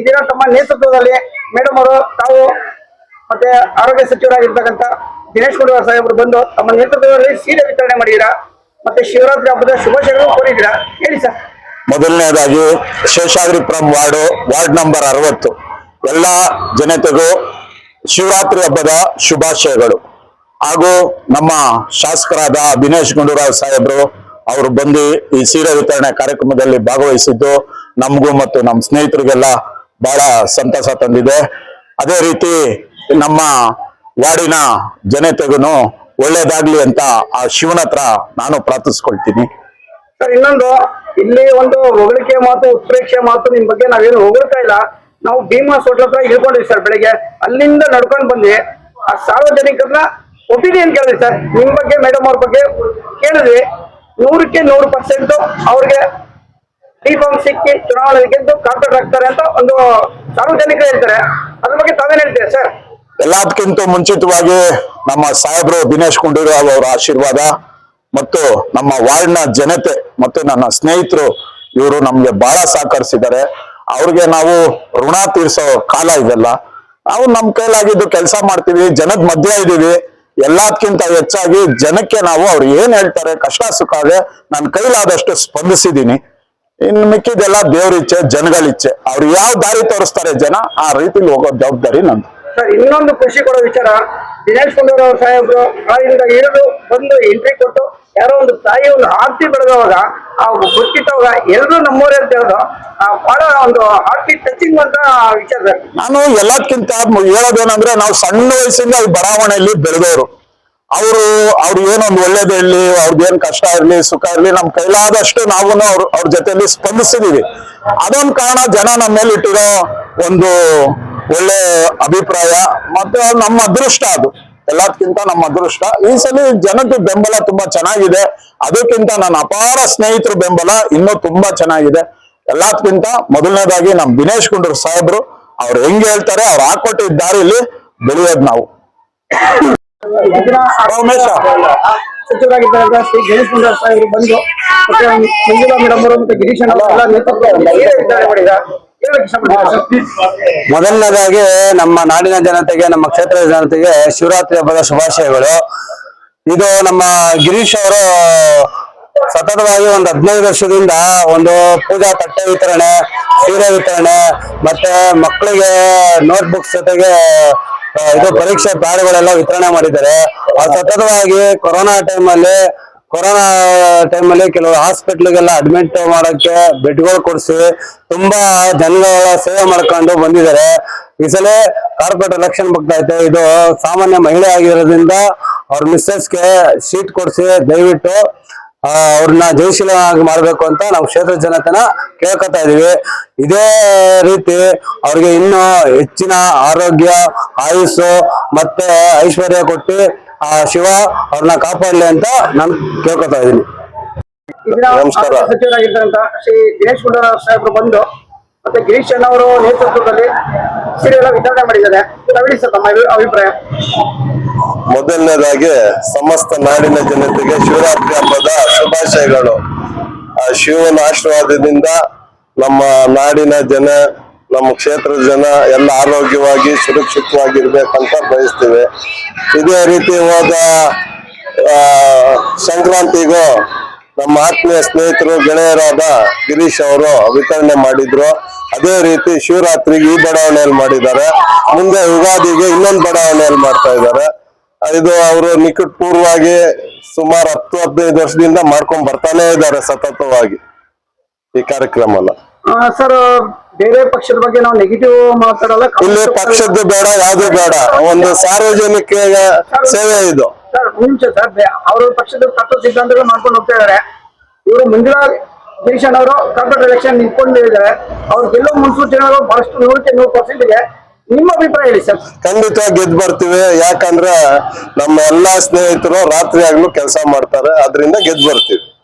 ಇದೀಗ ತಮ್ಮ ನೇತೃತ್ವದಲ್ಲಿ ಮೇಡಮ್ ಅವರು, ತಾವು ಮತ್ತೆ ಆರೋಗ್ಯ ಸಚಿವರಾಗಿರ್ತಕ್ಕಂಥ ದಿನೇಶ್ ಗುಂಡೂರಾವ್ ಸಾಹೇಬರು ಬಂದು ತಮ್ಮ ನೇತೃತ್ವದಲ್ಲಿ ಸೀರೆ ವಿತರಣೆ ಮಾಡಿದ್ದೀರಾ? ಮತ್ತೆ ಶಿವರಾತ್ರಿ ಹಬ್ಬದ ಶುಭಾಶಯಗಳು ಕೋರಿದ್ದೀರಾ? ಹೇಳಿ ಸರ್. ಮೊದಲನೇದಾಗಿ ಶೇಷಾದ್ರಿಪುರಂ ವಾರ್ಡು, ವಾರ್ಡ್ ನಂಬರ್ ಅರವತ್ತು. ಎಲ್ಲ ಜನತೆಗೂ ಶಿವರಾತ್ರಿ ಹಬ್ಬದ ಶುಭಾಶಯಗಳು. ಹಾಗೂ ನಮ್ಮ ಶಾಸಕರಾದ ದಿನೇಶ್ ಗುಂಡೂರಾವ್ ಸಾಹೇಬರು ಅವರು ಬಂದು ಈ ಸೀರೆ ವಿತರಣೆ ಕಾರ್ಯಕ್ರಮದಲ್ಲಿ ಭಾಗವಹಿಸಿದ್ದು ನಮಗೂ ಮತ್ತು ನಮ್ಮ ಸ್ನೇಹಿತರಿಗೆಲ್ಲ ಬಹಳ ಸಂತಸ ತಂದಿದೆ. ಅದೇ ರೀತಿ ನಮ್ಮ ವಾರ್ಡಿನ ಜನತೆಗೂ ಒಳ್ಳೇದಾಗ್ಲಿ ಅಂತ ಆ ಶಿವನ ಹತ್ರ ನಾನು ಪ್ರಾರ್ಥಿಸ್ಕೊಳ್ತೀನಿ. ಸರ್, ಇನ್ನೊಂದು, ಇಲ್ಲಿ ಒಂದು ಹೊಗಳಿಕೆ ಮಾತು, ಉತ್ಪ್ರೇಕ್ಷೆ ಮಾತು ನಿಮ್ ಬಗ್ಗೆ ನಾವೇನು ಹೊಗಳ್ತಾ ಇಲ್ಲ. ನಾವು ಭೀಮಾ ಸೋಟ್ಲ ಹತ್ರ ಇಳ್ಕೊಂಡಿವಿ ಸರ್ ಬೆಳಿಗ್ಗೆ. ಅಲ್ಲಿಂದ ನಡ್ಕೊಂಡು ಬಂದ್ವಿ. ಆ ಸಾರ್ವಜನಿಕರನ್ನ ಒಪಿನಿಯನ್ ಕೇಳಿದ್ವಿ ಸರ್. ನಿಮ್ ಬಗ್ಗೆ ಮೇಡಮ್ ಅವ್ರ ಬಗ್ಗೆ ಕೇಳಿದ್ವಿ. ನೂರಕ್ಕೆ ನೂರು ಪರ್ಸೆಂಟ್ ಅವ್ರಿಗೆ ಡಿಫಾರ್ಮ್ ಸಿಕ್ಕಿ ಚುನಾವಣೆ ಗೆದ್ದು ಕಾಂಟ್ರಾಕ್ಟ್ ಆಗ್ತಾರೆ ಅಂತ ಒಂದು ಸಾರ್ವಜನಿಕರು ಹೇಳ್ತಾರೆ. ಅದ್ರ ಬಗ್ಗೆ ತಾವೇನ್ ಹೇಳ್ತೀರಾ ಸರ್? ಎಲ್ಲದಕ್ಕಿಂತ ಮುಂಚಿತವಾಗಿ ನಮ್ಮ ಸಾಹೇಬರು ದಿನೇಶ್ ಗುಂಡೂರಾವ್ ಅವರ ಆಶೀರ್ವಾದ ಮತ್ತು ನಮ್ಮ ವಾರ್ಡ್ನ ಜನತೆ ಮತ್ತು ನನ್ನ ಸ್ನೇಹಿತರು ಇವರು ನಮ್ಗೆ ಬಹಳ ಸಹಕರಿಸಿದ್ದಾರೆ. ಅವ್ರಿಗೆ ನಾವು ಋಣ ತೀರ್ಸೋ ಕಾಲ ಇದೆಲ್ಲ. ನಾವು ನಮ್ಮ ಕೈಲಾಗಿದ್ದು ಕೆಲಸ ಮಾಡ್ತೀವಿ, ಜನದ ಮಧ್ಯ ಇದ್ದೀವಿ. ಎಲ್ಲದಕ್ಕಿಂತ ಹೆಚ್ಚಾಗಿ ಜನಕ್ಕೆ ನಾವು ಅವ್ರು ಏನ್ ಹೇಳ್ತಾರೆ, ಕಷ್ಟ ಸುಖ ನನ್ನ ಕೈಲಾದಷ್ಟು ಸ್ಪಂದಿಸಿದೀನಿ ಇನ್ನು ಮಿಕ್ಕಿದೆಲ್ಲ ದೇವ್ರ ಇಚ್ಛೆ ಜನಗಳ ಇಚ್ಛೆ ಅವ್ರು ಯಾವ ದಾರಿ ತೋರಿಸ್ತಾರೆ ಜನ ಆ ರೀತಿಲಿ ಹೋಗೋ ಜವಾಬ್ದಾರಿ ನಂದು. ಸರ್ ಇನ್ನೊಂದು ಖುಷಿ ಕೊಡೋ ವಿಚಾರ. ದಿನೇಶ್ ಗುಂಡೂರಾವ್ ಸಾಹೇಬ್ರು ಕಾಲಿಂದ ಇಳಿದು ಬಂದು ಎಂಟ್ರಿ ಕೊಟ್ಟು ಯಾರೋ ಒಂದು ತಾಯಿ ಒಂದು ಆರ್ತಿ ಬೆಳೆದವಾಗ ಆ ಗುರ್ತಿಟ್ಟವಾಗ ಎಲ್ಲರೂ ನಮ್ಮೂರೇ ಅಂತ ಹೇಳೋದು ಆ ಬಹಳ ಒಂದು ಆರ್ತಿ ಟಚಿಂಗ್ ಅಂತ ವಿಚಾರ ನಾನು ಎಲ್ಲದಕ್ಕಿಂತ ಹೇಳೋದೇನಂದ್ರೆ ನಾವು ಸಣ್ಣ ವಯಸ್ಸಿಂದ ಈ ಬಡಾವಣೆಯಲ್ಲಿ ಬೆಳೆದವರು. ಅವರು, ಅವ್ರು ಏನೊಂದು ಒಳ್ಳೇದು ಇರ್ಲಿ ಅವ್ರದ್ದೇನ್ ಕಷ್ಟ ಇರ್ಲಿ, ಸುಖ ಇರ್ಲಿ, ನಮ್ ಕೈಲಾದಷ್ಟು ನಾವು ಅವ್ರ ಅವ್ರ ಜೊತೆಯಲ್ಲಿ ಸ್ಪಂದಿಸಿದೀವಿ. ಅದೊಂದು ಕಾರಣ ಜನ ನಮ್ಮ ಮೇಲೆ ಇಟ್ಟಿರೋ ಒಂದು ಒಳ್ಳೆ ಅಭಿಪ್ರಾಯ ಮತ್ತೆ ನಮ್ಮ ಅದೃಷ್ಟ ಅದು. ಎಲ್ಲದಕ್ಕಿಂತ ನಮ್ಮ ಅದೃಷ್ಟ. ಈ ಸಲ ಜನದ ಬೆಂಬಲ ತುಂಬಾ ಚೆನ್ನಾಗಿದೆ. ಅದಕ್ಕಿಂತ ನನ್ನ ಅಪಾರ ಸ್ನೇಹಿತರ ಬೆಂಬಲ ಇನ್ನೂ ತುಂಬಾ ಚೆನ್ನಾಗಿದೆ. ಎಲ್ಲದಕ್ಕಿಂತ ಮೊದಲನೇದಾಗಿ ನಮ್ ದಿನೇಶ್ ಗುಂಡೂರ್ ಸಾಹೇಬ್ರು, ಅವ್ರು ಹೆಂಗ್ ಹೇಳ್ತಾರೆ, ಅವ್ರು ಹಾಕೊಟ್ಟಿದ್ದ ಇಲ್ಲಿ ಬೆಳೆಯೋದ್ ನಾವು. ಸಚಿವರಾಗಿದ್ದಾಗ ಶ್ರೀ ಗಣೇಶ್ ಸಾಹೇಬರು ಬಂದು ಮತ್ತೆ ಮೇಡಮ್ ಅವರು ಮತ್ತೆ ಗಿರೀಶ್. ಮೊದಲನೇದಾಗಿ ನಮ್ಮ ನಾಡಿನ ಜನತೆಗೆ ನಮ್ಮ ಕ್ಷೇತ್ರದ ಜನತೆಗೆ ಶಿವರಾತ್ರಿ ಹಬ್ಬದ ಶುಭಾಶಯಗಳು ಇದು ನಮ್ಮ ಗಿರೀಶ್ ಅವರು ಸತತವಾಗಿ ಒಂದು ಹದಿನೈದು ವರ್ಷದಿಂದ ಒಂದು ಪೂಜಾ ತಟ್ಟೆ ವಿತರಣೆ ಸೀರೆ ವಿತರಣೆ ಮತ್ತೆ ಮಕ್ಕಳಿಗೆ ನೋಟ್ಬುಕ್ಸ್ ಜೊತೆಗೆ ಇದು ಪರೀಕ್ಷೆ ಪ್ಯಾಡ್ಗಳೆಲ್ಲ ವಿತರಣೆ ಮಾಡಿದ್ದಾರೆ. ಸತತವಾಗಿ ಕೊರೋನಾ ಟೈಮಲ್ಲಿ ಕೊರೋನಾ ಟೈಮಲ್ಲಿ ಕೆಲವು ಹಾಸ್ಪಿಟ್ಲಿಗೆಲ್ಲ ಅಡ್ಮಿಟ್ ಮಾಡೋಕ್ಕೆ ಬೆಡ್ಗಳು ಕೊಡಿಸಿ ತುಂಬಾ ಜನಗಳ ಸೇವೆ ಮಾಡ್ಕೊಂಡು ಬಂದಿದ್ದಾರೆ. ಈ ಸಲ ಕಾರ್ಪೊರೇಟ್ ಎಲೆಕ್ಷನ್ ಐತೆ ಇದು ಸಾಮಾನ್ಯ ಮಹಿಳೆ ಆಗಿರೋದ್ರಿಂದ ಅವ್ರ ಮಿಸ್ಸಸ್ಗೆ ಸೀಟ್ ಕೊಡಿಸಿ ದಯವಿಟ್ಟು ಅವ್ರನ್ನ ಜಯಶೀಲವಾಗಿ ಮಾಡ್ಬೇಕು ಅಂತ ನಾವು ಕ್ಷೇತ್ರ ಜನತೆನ ಕೇಳ್ಕೊತಾ ಇದೀವಿ. ಇದೇ ರೀತಿ ಅವ್ರಿಗೆ ಇನ್ನೂ ಹೆಚ್ಚಿನ ಆರೋಗ್ಯ ಆಯುಸ್ಸು ಮತ್ತೆ ಐಶ್ವರ್ಯ ಕೊಟ್ಟು ಆ ಶಿವ ಅವ್ರನ್ನ ಕಾಪಾಡ್ಲಿ ಅಂತ ನಾನು ಕೇಳ್ಕೊತಾ ಇದೀನಿ. ನಮಸ್ಕಾರ. ಶ್ರೀ ದಿನೇಶ್ ಗುಂಡೂರಾವ್ ಸಾಹೇಬರು ಬಂದು ಮತ್ತೆ ಗಿರೀಶ್ ಅಣ್ಣ ಅವರು ನೇತೃತ್ವದಲ್ಲಿ ಸೀರೆ ಎಲ್ಲ ವಿತರಣೆ ಮಾಡಿದ್ದಾರೆ. ತಮ್ಮ ಅಭಿಪ್ರಾಯ. ಮೊದಲನೇದಾಗಿ ಸಮಸ್ತ ನಾಡಿನ ಜನತೆಗೆ ಶಿವರಾತ್ರಿ ಹಬ್ಬದ ಶುಭಾಶಯಗಳು. ಆ ಶಿವನ ಆಶೀರ್ವಾದದಿಂದ ನಮ್ಮ ನಾಡಿನ ಜನ, ನಮ್ಮ ಕ್ಷೇತ್ರದ ಜನ ಎಲ್ಲ ಆರೋಗ್ಯವಾಗಿ, ಸುರಕ್ಷಿತವಾಗಿರ್ಬೇಕಂತ ಬಯಸ್ತೀವಿ. ಇದೇ ರೀತಿ ಹೋದ ಸಂಕ್ರಾಂತಿಗೂ ನಮ್ಮ ಆತ್ಮೀಯ ಸ್ನೇಹಿತರು, ಗೆಳೆಯರಾದ ಗಿರೀಶ್ ಅವರು ವಿತರಣೆ ಮಾಡಿದ್ರು. ಅದೇ ರೀತಿ ಶಿವರಾತ್ರಿಗೆ ಈ ಬಡಾವಣೆಯಲ್ಲಿ ಮಾಡಿದ್ದಾರೆ. ಮುಂದೆ ಯುಗಾದಿಗೆ ಇನ್ನೊಂದು ಬಡಾವಣೆಯಲ್ಲಿ ಮಾಡ್ತಾ ಇದ್ದಾರೆ. ಇದು ಅವರು ನಿಕಟ ಪೂರ್ವವಾಗಿ ಸುಮಾರು ಹತ್ತು ಹದಿನೈದು ವರ್ಷದಿಂದ ಮಾಡ್ಕೊಂಡ್ ಬರ್ತಾನೆ ಇದ್ದಾರೆ ಸತತವಾಗಿ ಈ ಕಾರ್ಯಕ್ರಮನ ಸರ್ ಬೇರೆ ಪಕ್ಷದ ಬಗ್ಗೆ ನಾವು ನೆಗೆಟಿವ್ ಮಾತಾಡಲ್ಲ ಇಲ್ಲಿ ಪಕ್ಷದ್ದು ಬೇಡ ಯಾವ್ದು ಬೇಡ. ಒಂದು ಸಾರ್ವಜನಿಕ ಸೇವೆ ಇದು. ಸರ್ ಮುಂಚೆ ಸರ್ ಅವ್ರ ಪಕ್ಷದ ತತ್ವ ಸಿದ್ಧಾಂತಗಳು ಮಾಡ್ಕೊಂಡು ಹೋಗ್ತಾ ಇದಾರೆ. ಇವರು ಮಂಜುಳಾ ಗಿರೀಶನ್ ಅವರು ಕಾರ್ಪೊರೇಟ್ ಎಲೆಕ್ಷನ್ ನಿಂತ್ಕೊಂಡಿದ್ದಾರೆ. ಅವ್ರು ಗೆಲ್ಲೋ ಮುನ್ಸೂಚನೆಗಳು ಬಹಳಷ್ಟು ನೂರಕ್ಕೆ ನೂರು ಪರ್ಸೆಂಟ್ ಇದೆ ನಿಮ್ಮ ಅಭಿಪ್ರಾಯ ಹೇಳಿ ಸರ್. ಖಂಡಿತ ಗೆದ್ದು ಬರ್ತೀವಿ. ಯಾಕಂದ್ರೆ ನಮ್ಮ ಎಲ್ಲಾ ಸ್ನೇಹಿತರು ರಾತ್ರಿ ಆಗ್ಲೂ ಕೆಲಸ ಮಾಡ್ತಾರೆ. ಅದರಿಂದ ಗೆದ್ದು ಬರ್ತೀವಿ.